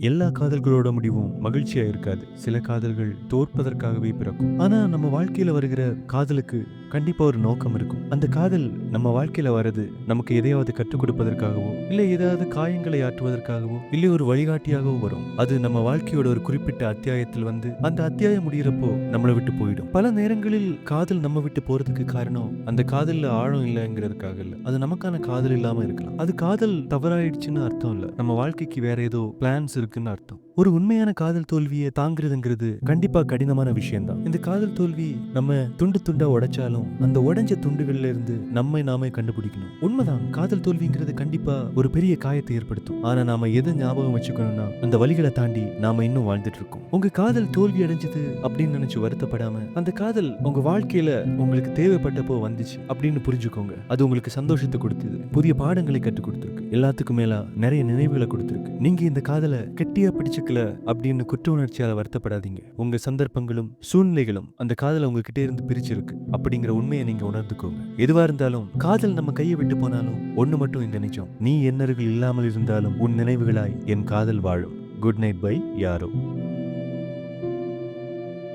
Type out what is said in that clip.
எல்லா காதல்களோட முடிவும் மகிழ்ச்சியா இருக்காது சில காதல்கள் தோற்பதற்காகவே பிறக்கும். ஆனா நம்ம வாழ்க்கையில வருகிற காதலுக்கு கண்டிப்பா ஒரு நோக்கம் இருக்கும். அந்த காதல் நம்ம வாழ்க்கையில வர்றது நமக்கு எதையாவது கற்றுக் கொடுப்பதற்காகவோ இல்ல ஏதாவது காயங்களை ஆற்றுவதற்காகவோ இல்ல ஒரு வழிகாட்டியாகவோ வரும். அது நம்ம வாழ்க்கையோட ஒரு குறிப்பிட்ட அத்தியாயத்தில் வந்து அந்த அத்தியாயம் முடியிறப்போ நம்மளை விட்டு போயிடும். பல நேரங்களில் காதல் நம்ம விட்டு போறதுக்கு காரணம் அந்த காதல்ல ஆழம் இல்லைங்கிறதுக்காக இல்ல. அது நமக்கான காதல் இல்லாம இருக்கலாம். அது காதல் தவறாயிடுச்சுன்னு அர்த்தம் இல்ல. நம்ம வாழ்க்கைக்கு வேற ஏதோ பிளான்ஸ் இருக்குன்னு அர்த்தம். ஒரு உண்மையான காதல் தோல்வியை தாங்கிறதுங்கிறது கண்டிப்பா கடினமான விஷயம்தான். இந்த காதல் தோல்வி நம்ம துண்டு துண்டா உடைச்சாலும் அந்த உடைஞ்ச துண்டுகள்ல இருந்து நம்மை நாமே கண்டுபிடிக்கணும். உண்மைதான் காதல் தோல்விங்கிறது கண்டிப்பா ஒரு பெரிய காயத்தை ஏற்படுத்தும். ஆனா நாம எதை ஞாபகம் வச்சுக்கணும்னா அந்த வழிகளை தாண்டி நாம இன்னும் வாழ்ந்துட்டு இருக்கோம் உங்க காதல் தோல்வி அடைஞ்சது அப்படின்னு நினைச்சு வருத்தப்படாம அந்த காதல் உங்க வாழ்க்கையில உங்களுக்கு தேவைப்பட்டப்போ வந்துச்சு அப்படின்னு புரிஞ்சுக்கோங்க. அது உங்களுக்கு சந்தோஷத்தை கொடுத்தது. புதிய பாடங்களை கற்றுக் கொடுத்துருக்கு. எல்லாத்துக்கும் மேலா நிறைய நினைவுகளை கொடுத்துருக்கு. நீங்க இந்த காதலை கெட்டியா பிடிச்சுக்கல அப்படின்னு குற்ற உணர்ச்சியால வருத்தப்படாதீங்க. உங்க சந்தர்ப்பங்களும் சூழ்நிலைகளும் அந்த காதலை உங்ககிட்ட இருந்து பிரிச்சிருக்கு அப்படிங்கிற உண்மையை நீங்க உணர்ந்துக்கோங்க. எதுவா இருந்தாலும் காதல் நம்ம கையை விட்டு போனாலும் ஒண்ணு மட்டும் இந்த நிஜம். நீ என்னர்கள் இல்லாமல் இருந்தாலும் உன் நினைவுகளாய் என் காதல் வாழும். குட் நைட் பை யாரோ.